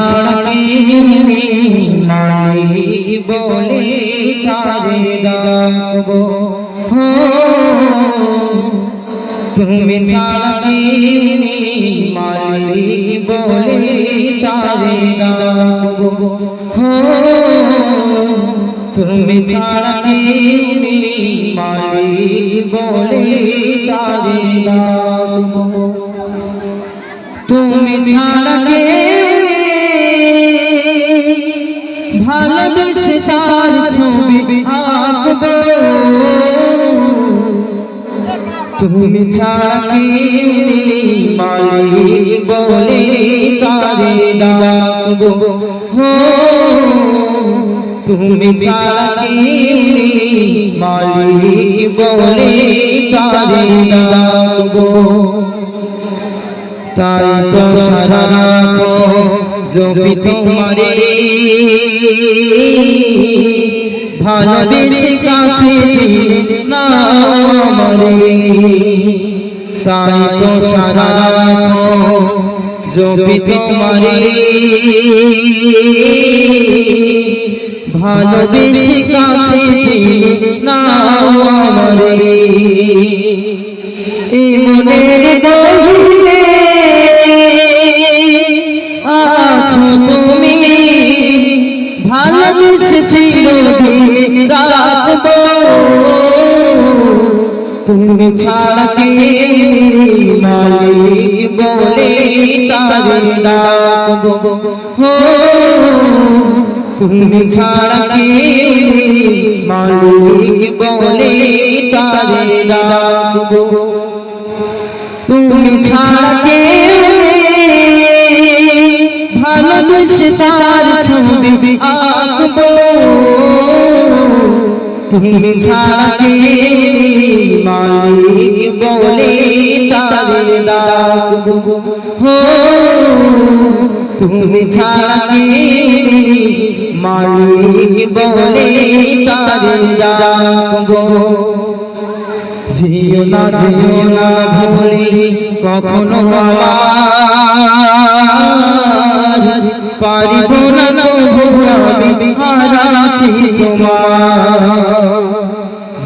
ছাড়া কেউ নেই বলে তারে ডাকবো তুমি ছাড়া নেই? মালিক বলে তারে তুমি মালিক বলে তারে তুমি ছাড়া কে ভালোবেসে তার ছবি আঁকবো। তুমি ছাড়া মালিক বলে তারে ডাকবো। হো, তুমি ছাড়া মালিক বলে তারে ডাকবো। তাই তো সারা জপি তোমারে ভালোবেসে কাছে না তাই তো সারা জপি তোমারে ভালোবেসে কাছে না এই মনের রাখব তুমি ছাড়া কে মালিক বলে তারে ডাকবো? হো, তুমি ছাড়া কে মালিক বলে তারে ডাকবো? তুমি ছাড়া কে ভালোবেসে ছবি আঁকবো? তুমি ছাড়া কে মালিক বলে তারে ডাকবো হো তুমি ছাড়া কে মালিক বলে তারে ডাকবো জিও না জিও না ভুলে কখনো আমার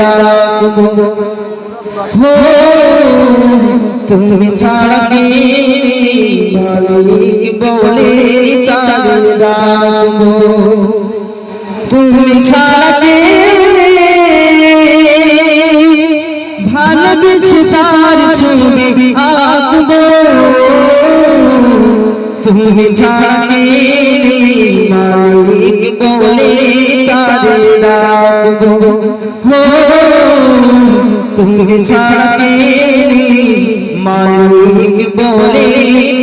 ডাকবো হো তুমি ছাড়া কে মালিক বলে তারে ডাকবো। তুমি ছাড়া কে ভালোবেসে তার ছবি আঁকবো তুমি ছাড়া তুমি ছাড়া কে মালিক বলে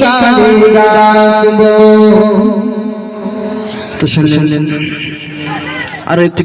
তারে তো শুনলেন। আর একটি